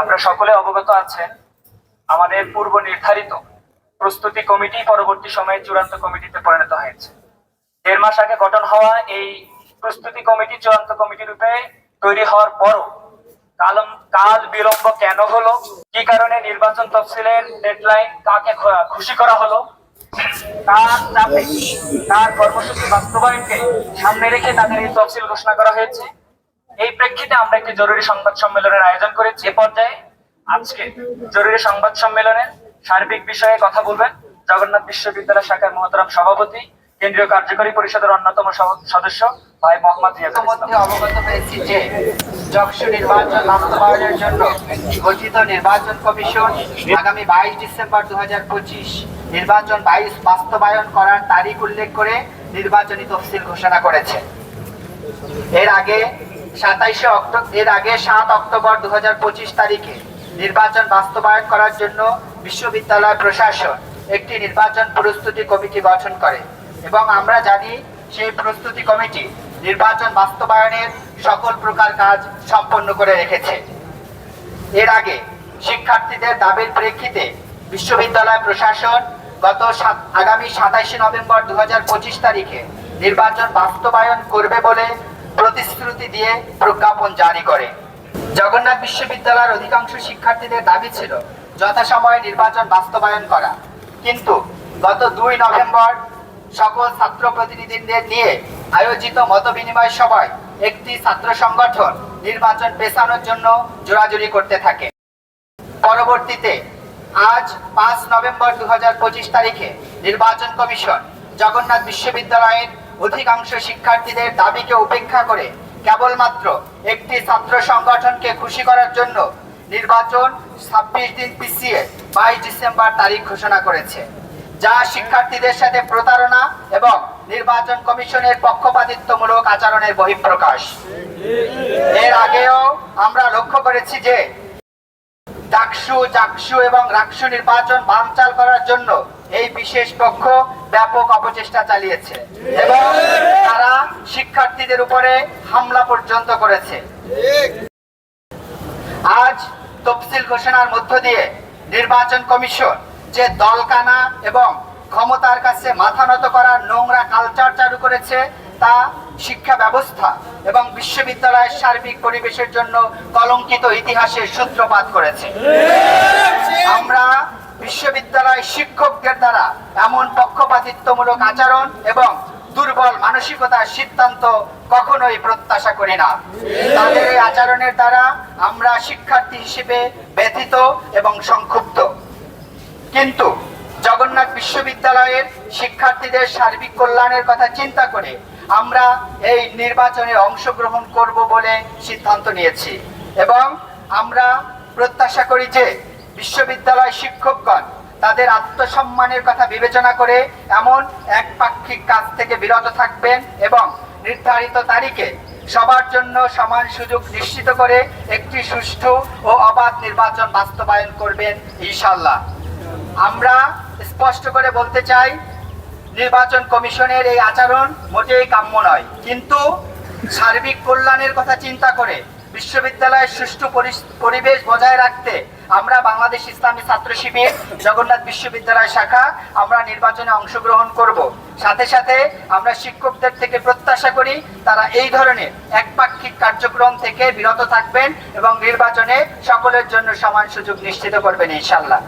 আপনারা সকলে অবগত আছেন আমাদের পূর্ব নির্ধারিত প্রস্তুতি কমিটি পরবর্তী সময়ে চূড়ান্ত কমিটিতে পরিণত হয়েছে। দেড় মাস আগে গঠন হওয়া এই প্রস্তুতি কমিটি চূড়ান্ত কমিটি রূপে তৈরি হওয়ার পরও কালম কাল বিলম্ব কেন হলো, কি কারণে নির্বাচন তফসিলের ডেডলাইন কাকে খুশি করা হলো তার কর্মসূচি বাস্তবায়নকে সামনে রেখে তাদের এই তফসিল ঘোষণা করা হয়েছে। এই প্রেক্ষিতে আমরা একটি জরুরি সংবাদ সম্মেলনের আয়োজন করেছি। এ পর্যায়ে আজকে জরুরি সংবাদ সম্মেলনের সার্বিক বিষয়ে কথা বলবেন জগন্নাথ বিশ্ববিদ্যালয় শাখার মহতরাম সভাপতি, কেন্দ্রীয় কার্যকরী পরিষদের অন্যতম সদস্য ভাই মোহাম্মদ অবগত হয়েছি যে যক্ষু নির্বাচন বাস্তবায়নের জন্য গঠিত নির্বাচন কমিশন আগামী বাইশ ডিসেম্বর দু হাজার পঁচিশ নির্বাচন বাইশ বাস্তবায়ন করার তারিখ উল্লেখ করে নির্বাচনী তফসিল ঘোষণা করেছে। এর আগে সাতাইশে অক্টোবর এর আগে সাত অক্টোবর দুহাজার পঁচিশ তারিখে নির্বাচন বাস্তবায়ন করার জন্য বিশ্ববিদ্যালয় প্রশাসন একটি নির্বাচন প্রস্তুতি কমিটি গঠন করে এবং আমরা জানি সেই প্রস্তুতি কমিটি নির্বাচন বাস্তবায়নের সকল প্রকার কাজ সম্পন্ন করে রেখেছে। এর আগে শিক্ষার্থীদের দাবির প্রেক্ষিতে বিশ্ববিদ্যালয় প্রশাসন গত আগামী সাতাইশে নভেম্বর দু হাজার পঁচিশ তারিখে নির্বাচন বাস্তবায়ন করবে বলে প্রতিশ্রুতি দিয়ে প্রজ্ঞাপন জারি করে। জগন্নাথ বিশ্ববিদ্যালয়ের অধিকাংশ শিক্ষার্থীদের দাবি ছিল যথাসময়ে নির্বাচন বাস্তবায়ন করা। কিন্তু গত দুই নভেম্বর সকল ছাত্র প্রতিনিধিদের নিয়ে আয়োজিত মতবিনিময় সভায় একটি ছাত্র সংগঠন নির্বাচন পেছানোর জন্য জোরাজুরি করতে থাকে। পরবর্তীতে আজ পাঁচ নভেম্বর দু হাজার পঁচিশ তারিখে নির্বাচন কমিশন জগন্নাথ বিশ্ববিদ্যালয়ের অধিকাংশ শিক্ষার্থীদের দাবিকে উপেক্ষা করে কেবলমাত্র একটি ছাত্র সংগঠনকে খুশি করার জন্য নির্বাচন ছাব্বিশ দিন পিছিয়ে বাইশ ডিসেম্বর তারিখ ঘোষণা করেছে, যা শিক্ষার্থীদের সাথে প্রতারণা এবং নির্বাচন কমিশনের পক্ষপাতিত্বমূলক আচরণের বহিঃপ্রকাশ। এর আগেও আমরা লক্ষ্য করেছি যে ডাকসু, জাকসু এবং রাকসু নির্বাচন বানচাল করার জন্য এই বিশেষ পক্ষ ব্যাপক অপচেষ্টা চালিয়েছে। এবং তারা শিক্ষার্থীদের উপরে হামলা পর্যন্ত করেছে। আজ তফসিল ঘোষণার মধ্য দিয়ে নির্বাচন কমিশন যে দলকানা এবং ক্ষমতার কাছে মাথা নত করার নোংরা কালচার চালু করেছে, তা শিক্ষা ব্যবস্থা এবং বিশ্ববিদ্যালয়ের সার্বিক পরিবেশের জন্য কলঙ্কিত ইতিহাসের সূত্রপাত করেছে। আমরা বিশ্ববিদ্যালয় শিক্ষকদের দ্বারা এমন পক্ষপাতিত্বমূলক আচরণ এবং দুর্বল মানসিকতার সিদ্ধান্ত কখনোই প্রত্যাশা করি না। তাদের এই আচরণের দ্বারা আমরা শিক্ষার্থী হিসেবে ব্যথিত এবং সংক্ষুব্ধ। কিন্তু জগন্নাথ বিশ্ববিদ্যালয়ের শিক্ষার্থীদের সার্বিক কল্যাণের কথা চিন্তা করে আমরা এই নির্বাচনে অংশগ্রহণ করব বলে সিদ্ধান্ত নিয়েছি এবং আমরা প্রত্যাশা করি যে বিশ্ববিদ্যালয় শিক্ষকগণ তাদের আত্মসম্মানের কথা বিবেচনা করে এমন একপাক্ষিক কাজ থেকে বিরত থাকবেন এবং নির্ধারিত তারিখে সবার জন্য সমান সুযোগ নিশ্চিত করে একটি সুষ্ঠু ও অবাধ নির্বাচন বাস্তবায়ন করবেন ইনশাল্লাহ আমরা স্পষ্ট করে বলতে চাই, নির্বাচন কমিশনের এই আচরণ মোটেই কাম্য নয়। কিন্তু সার্বিক কল্যাণের কথা চিন্তা করে বিশ্ববিদ্যালয়ের সুষ্ঠু পরিবেশ বজায় রাখতে আমরা বাংলাদেশ ইসলামী ছাত্র শিবির জগন্নাথ বিশ্ববিদ্যালয় শাখা, আমরা নির্বাচনে অংশগ্রহণ করব। সাথে সাথে আমরা শিক্ষকদের থেকে প্রত্যাশা করি, তারা এই ধরনের একপাক্ষিক কার্যক্রম থেকে বিরত থাকবেন এবং নির্বাচনে সকলের জন্য সমান সুযোগ নিশ্চিত করবেন ইনশাল্লাহ